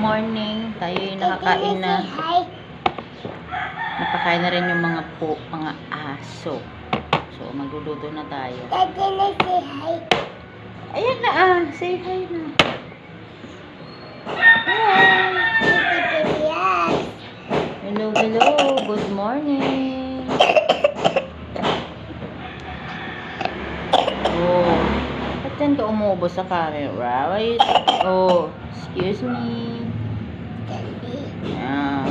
morning. Tayo yung nakakain na. Napakain na rin yung mga po, mga aso. So, magluluto na tayo. Daddy na say hi. Ayan na ah, say hi na. Hello, hello. Good morning. Oh, ba't yan ka umuubos sa camera? You... Oh, excuse me. Daddy. Ah,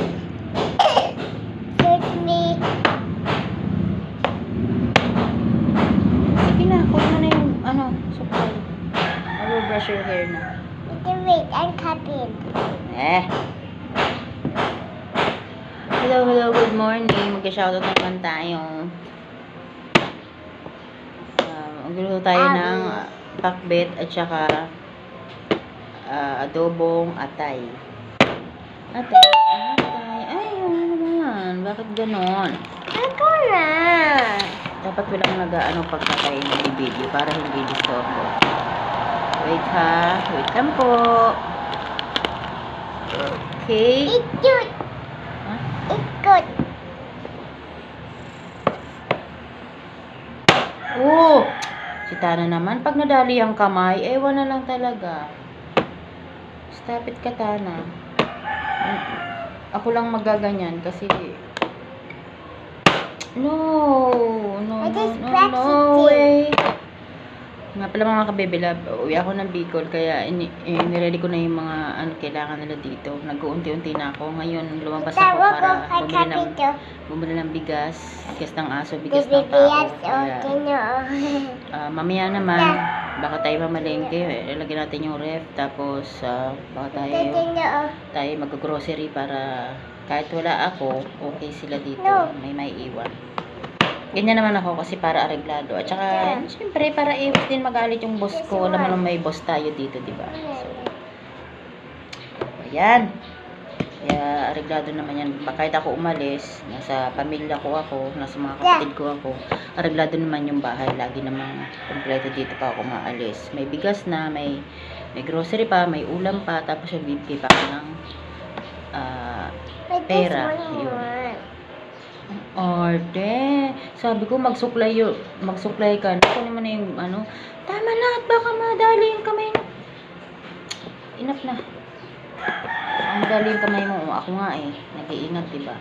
Excuse me. sige na, kuha mo na yung, ano, supply. I will brush your hair. Daddy, wait. I'm coming. Eh. Hello, hello, good morning. Mag-shoutout naman tayo. Uh, magluluto tayo Ah, ng mm. pakbet at saka ah, adobong atay. Atay, atay. Ay, ano naman? Bakit ganon? Ako na. Dapat walang nag-ano pagkatay ng video para hindi disturbo. Wait ha. Wait lang po. Okay. Ha? It's good. Oo! Si Tana naman, pag nadali ang kamay, ewan na lang talaga. Stop it ka, Tana. Ako lang magaganyan kasi... No! No, no, no, no it. way! Nga pala mga kabebelab, uwi ako ng Bicol kaya ini, eh, niready ko na yung mga ano kailangan nila dito. Nag-uunti-unti na ako. Ngayon, lumabas ako para bumili ng, bumili ng bigas. Bigas ng aso, bigas ng tao. yes. Kaya. Ah, mamaya naman, baka tayo mamalengke, eh, ilagyan natin yung ref, tapos ah, baka tayo, na. tayo mag-grocery para kahit wala ako, okay sila dito, may may iwan. Ganyan naman ako kasi para areglado. At saka, Yeah. siyempre, para iwas din magalit yung boss ko. Alam mo may boss tayo dito, di ba? So, ayan. Kaya, areglado naman yan. Kahit ako umalis, nasa pamilya ko ako, nasa mga kapatid ko ako, areglado naman yung bahay. Lagi naman kompleto dito pa ako maalis. May bigas na, may may grocery pa, may ulam pa, tapos yung bibigay pa ng this Pera, yun. Arte, sabi ko magsuklay yun, magsuklay ka. Kunin mo na yung ano, tama na at baka madali yung kamay mo. Enough na. Ang madali yung kamay mo, ako nga eh, nag-iingat, diba?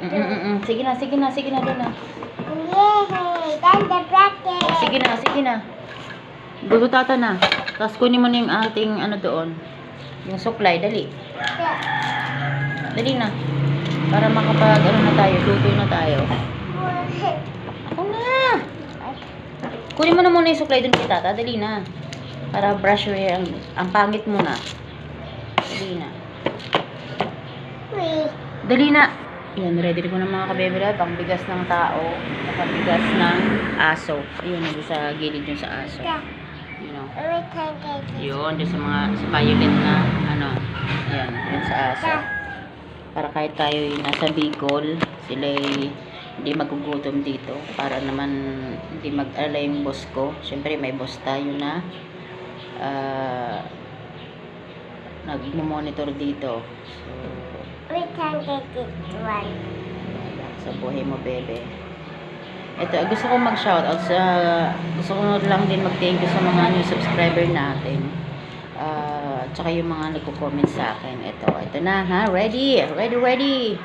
Mm, mm, mm, mm. Sige na, sige na, sige na doon na. Yay! Then the bracket. Sige na, sige na. Gulutata na. Tapos kunin mo na yung ating ano doon. Yung supply, dali. Dali na. Para makapag ano na tayo, luto na tayo. Ako na! Kunin mo na muna yung supply dun kay tata. Dali na. Para brush hair. Ang, ang pangit mo na. Dali na. Dali na. Yan, ready ko na mga kabebera. Pang bigas ng tao. Saka bigas ng aso. Ayun, nandun sa gilid yung sa aso. You know. Yun, dun sa mga sa violet na ano. Yan, yun sa aso. Para kahit tayo yung nasa Bicol, sila hindi magugutom dito. Para naman hindi mag-alala yung boss ko. Siyempre may boss tayo na ah nag-monitor dito. So, time I get one. sa buhay mo, bebe. Ito, gusto ko mag-shoutout sa, gusto ko lang din mag-thank you sa mga new subscriber natin. Ah, tsaka yung mga nagko-comment sa akin. Ito, ito na ha, ready, ready, ready.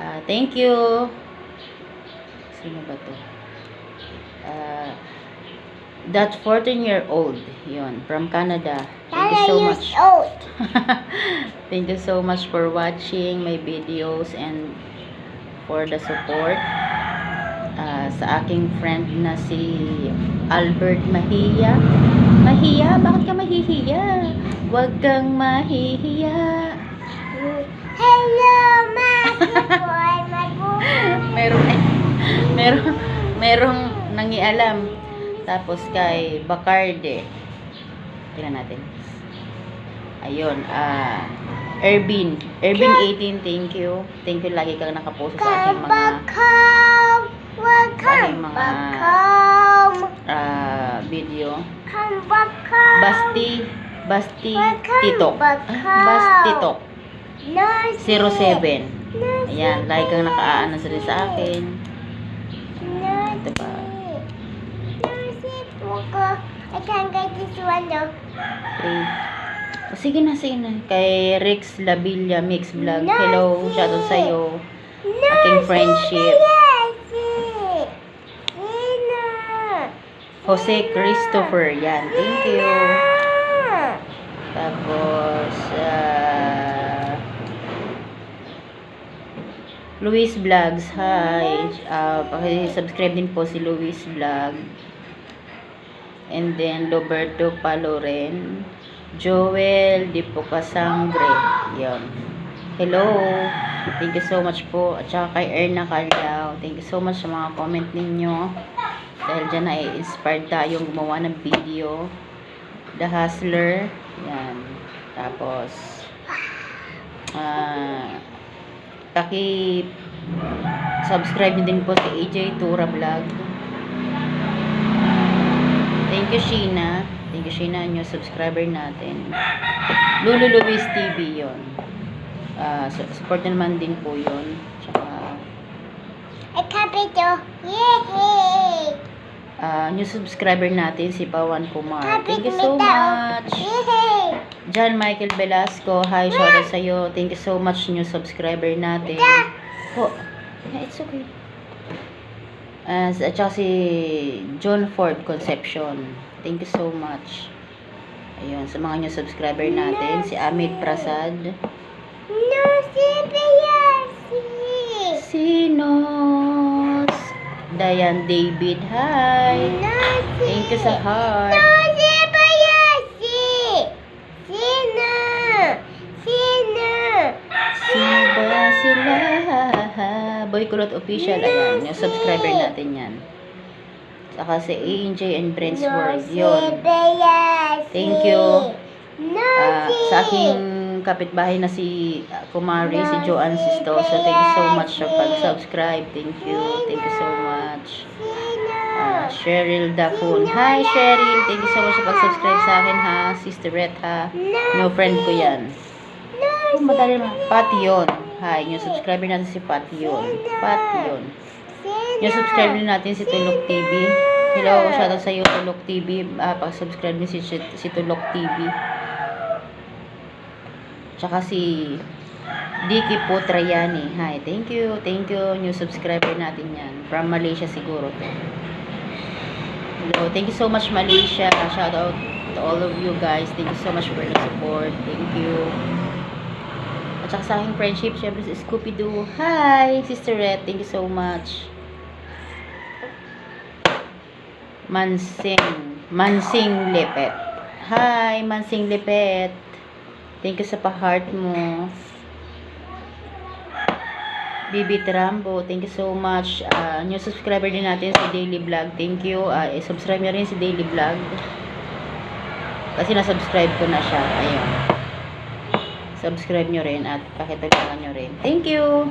Ah, thank you. Sino ba to? Ah, that 14 year old, yun, from Canada. Thank you so much. old. Thank you so much for watching my videos and for the support Ah, sa aking friend na si Albert Mahiya. Mahiya? Bakit ka mahihiya? Huwag kang mahihiya. Hello, my boy, my boy. Merong, nangialam. Tapos kay Bacarde. Tingnan natin. Ayun, ah, Ervin. Ervin 18, thank you. Thank you lagi kang nakapost sa aking mga Aking mga- back home. ah, video. Basti, Basti Titok. Ah, Bastitok. Nurse. 07. Nurse. Ayan, like ang nakaano sa sa akin. Ito pa. I can't get this one though. Okay. O, sige na, sige na. Kay Rex Labilla Mix Vlog. Hello, shoutout sa'yo. Aking friendship. Yes. Sino? Jose Christopher. Yan, thank you. Tapos, ah... Luis Vlogs, hi. Uh, paki-subscribe din po si Luis Vlog. And then, Roberto Paloren. Joel Di Pocasangre. Yun. Hello. Thank you so much po. At saka kay Erna Calao. Thank you so much sa mga comment ninyo. Dahil dyan na-inspired tayong gumawa ng video. The Hustler. Yan. Tapos, ah, paki subscribe nyo din po si AJ Tura Vlog. Thank you, Sheena. Thank you, Sheena, yung subscriber natin. Lulu Luis TV yon. Ah, su- support naman din po yon. Tsaka, I be do. Yay! Ah, new subscriber natin, si Pawan Kumar. Thank you so daw. much. John Michael Velasco, hi, shoutout sa'yo. Thank you so much, new subscriber natin. Oh, it's okay. As, at saka si John Ford Concepcion. Thank you so much. Ayun, sa mga new subscriber natin, si Amit Prasad. No, si Bayasi. Sinos. Diane David, hi. No, si. Thank you sa heart. No, si Bayasi. Sino? Sino? Sino ba sila? Boy Kulot Official, ayan. Yung subscriber natin yan. Saka si AJ and Brent's World. Yun. Thank you. Si. sa aking kapitbahay na si ah, Kumari, si Joanne Sistoso. Thank you so much sa pag-subscribe. Thank you. Thank you so much. Ah, Cheryl Dafun. Hi, Cheryl. Thank you so much sa pag-subscribe sa akin, ha? Sisterette, ha? No friend ko yan. Oh, madali na. Pati yun. Hi, yung subscriber natin si Pati yun. Pati yun. Yung subscriber natin si Tulok TV. Hello, shoutout sa iyo Tulok TV. Ah, pag-subscribe niyo si, si Tulok TV. Tsaka si Dicky Putrayani. Hi, thank you. Thank you. New subscriber natin yan. From Malaysia siguro. Hello, thank you so much Malaysia. Shout out to all of you guys. Thank you so much for the support. Thank you. At saka sa aking friendship, syempre si Scooby-Doo. Hi, Sister Red. Thank you so much. Mansing. Mansing Lepet. Hi, Mansing Lepet. Thank you sa pa-heart mo. Bibi Trambo, thank you so much. Ah, new subscriber din natin si Daily Vlog. Thank you. Ah, subscribe niyo rin si Daily Vlog. Kasi na-subscribe ko na siya. Ayun. Subscribe nyo rin at pakitulungan nyo rin. Thank you.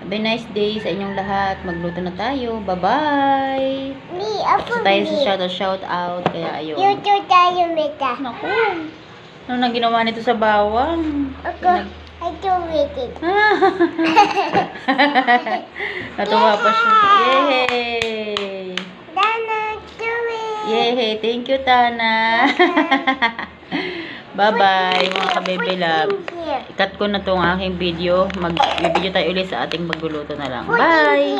Have a nice day sa inyong lahat. Magluto na tayo. Bye-bye. Me, ako Gusto tayo sa shoutout shout out. Kaya ayun. YouTube tayo, Mita. Naku. Ano na ginawa nito sa bawang? Ako, I do it. Natuwa pa siya. Yay! Dana, do it. Yay! Thank you, Tana. Bye-bye, mga kabebe love. Ikat ko na tong aking video. Mag-video tayo ulit sa ating magluluto na lang. Bye!